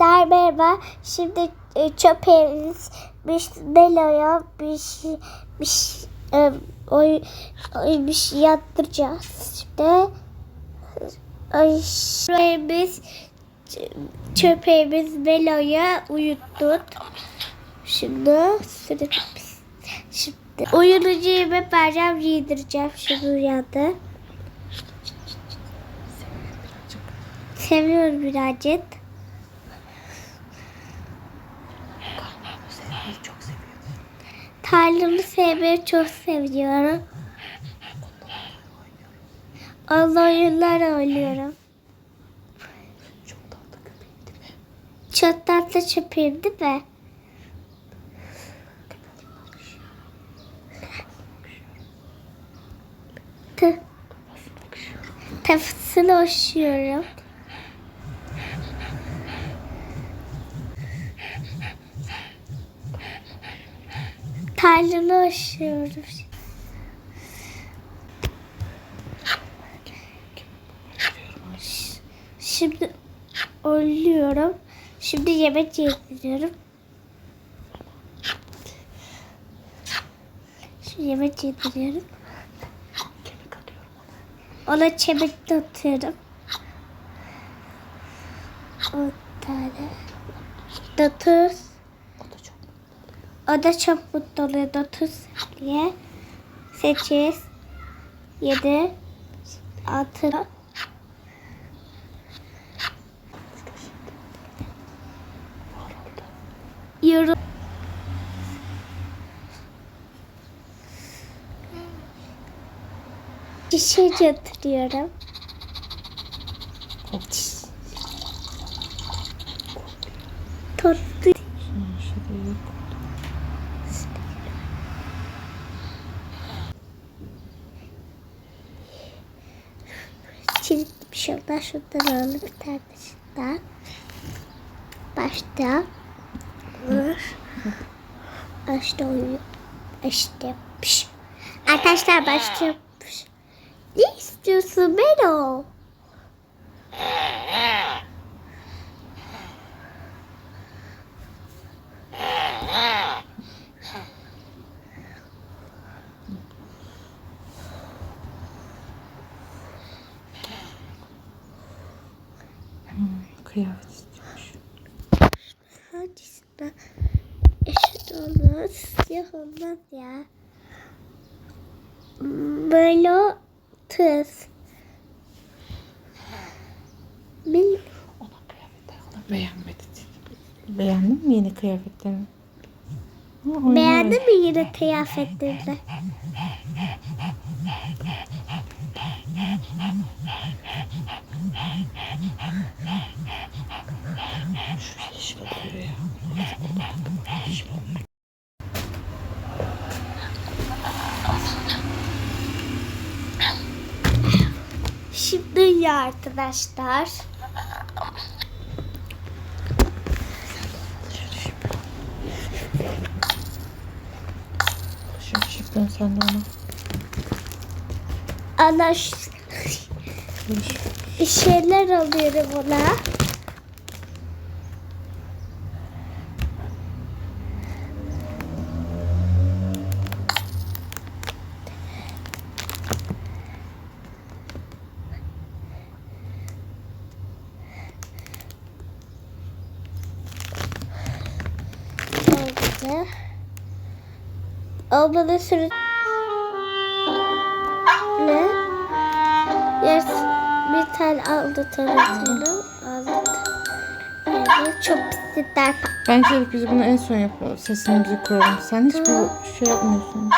Arkadaşlar merhaba. Şimdi e, çöpeğimiz bir Belo'ya bir şey, bir şey, e, oy, oy, bir şey yaptıracağız. Şimdi çöpeğimiz çöpeğimiz Belo'ya uyuttuk. Şimdi süremiz. Şimdi uyunucu yemek vereceğim, giydireceğim. Şimdi uyandı. Seviyorum birazcık. Sevmeyi çok seviyor. Tarlamı sevmeyi çok seviyorum. Onunla oyunlar oynuyorum. Çok tatlı köpeğim değil mi? Çok tatlı çöpeyim değil mi? Tafısını hoşuyorum. Tarlanı hoşuyorum. Şimdi oynuyorum. Şimdi yemek yediriyorum. Şimdi yemek yediriyorum. Ona. Çemek de atıyorum. On tane. Dokuz. O da çok mutlu oluyor. Dokuz diye. Sekiz. Yedi. Altı. var oldu. Yorum. Şişe Şimdi bir şey olmaz. Şundan alalım bir tane daha. Başta. Başta uyuyor. İşte. Piş. Arkadaşlar başlıyor. Piş. Ne istiyorsun Beno? Kıyafet istiyormuş. Hangisinden eşit olmaz? Siyah olmaz ya. Böyle tız. Bil Ona kıyafetler ona beğenmedi. Beğendin mi yeni kıyafetlerini? Beğendin mi yine kıyafetlerini? Şimdi ya arkadaşlar. Şimdi şıklan sen de ona. Ana şeyler alıyorum ona. Oldu. Ablanın sürü... Ne? Yes, bir tane aldı tanıtalım. Aldı. Evet, çok pislikler. Bence de biz bunu en son yapalım. Sesimizi kuralım. Sen hiç bu şey yapmıyorsun.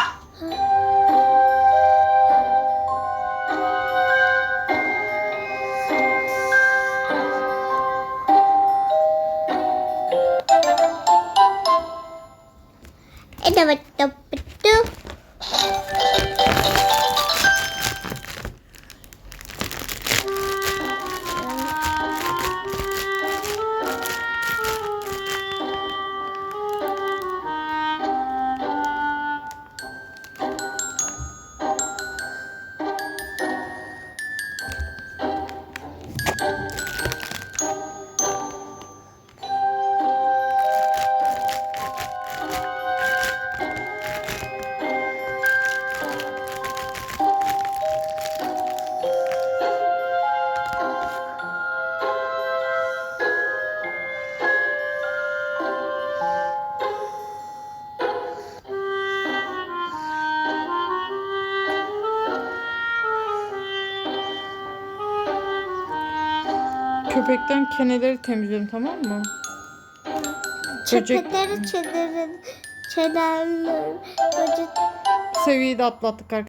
Köpekten keneleri temizleyelim tamam mı? Böcek- Çöpekleri çederin. Çederler. Böcek Seviyeyi de atlattık arkadaşlar.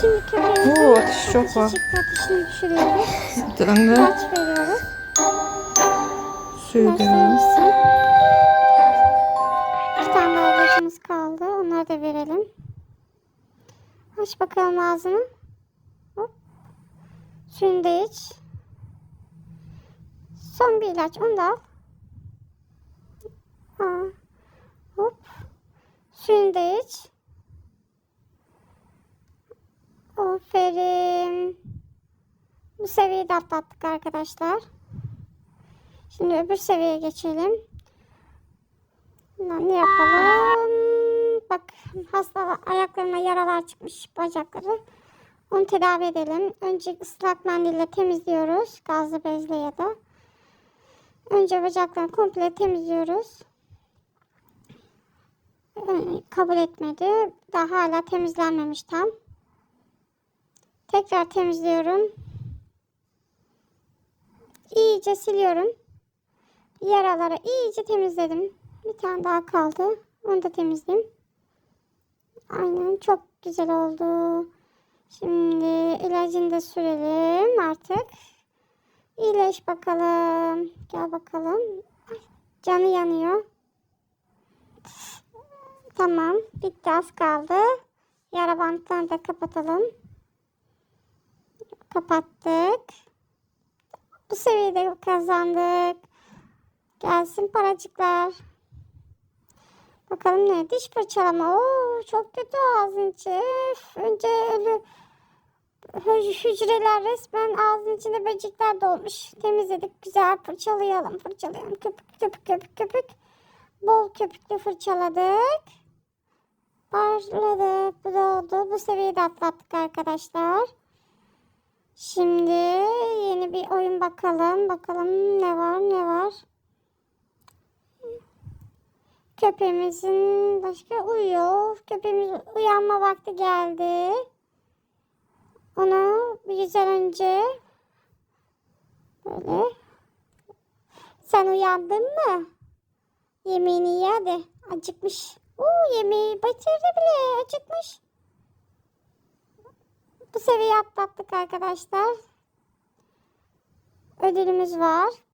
Şimdi köpeğimizin Oo, ateşi çok var. çıktı. Ateşini düşürüyoruz. Bir tane de veriyoruz. suyu içsin. İlacımız kaldı. Onları da verelim. Aç bakalım ağzını. Hop. Suyunu da iç. Son bir ilaç. Onu da al. Ha. Hop. Suyunu da iç. Aferin. Bu seviyeyi de atlattık arkadaşlar. Şimdi öbür seviyeye geçelim. Ne yapalım? Bak hasta ayaklarına yaralar çıkmış bacakları. Onu tedavi edelim. Önce ıslak mendille temizliyoruz. Gazlı bezle ya da. Önce bacaklarını komple temizliyoruz. Ee, Kabul etmedi. Daha hala temizlenmemiş tam. Tekrar temizliyorum. İyice siliyorum. Yaraları iyice temizledim. Bir tane daha kaldı. Onu da temizleyeyim. Aynen çok güzel oldu. Şimdi ilacını da sürelim artık. İyileş bakalım. Gel bakalım. Canı yanıyor. Tamam. Bitti az kaldı. Yara bantlarını da kapatalım. Kapattık. Bu seviyede kazandık. Gelsin paracıklar. Bakalım ne? Diş fırçalama. Oo, çok kötü ağzın içi. Önce öyle hü- hücreler resmen ağzın içinde böcekler dolmuş. Temizledik. Güzel fırçalayalım. Fırçalayalım. Köpük köpük köpük köpük. Bol köpükle fırçaladık. Parladı. Bu da oldu. Bu seviyeyi de atlattık arkadaşlar. Şimdi yeni bir oyun bakalım. Bakalım ne var ne var. Köpeğimizin başka uyuyor. Köpeğimiz uyanma vakti geldi. Onu bir güzel önce böyle sen uyandın mı? Yemeğini ye hadi. Acıkmış. Oo, yemeği bitirdi bile. Acıkmış. Bu seviyeyi atlattık arkadaşlar. Ödülümüz var.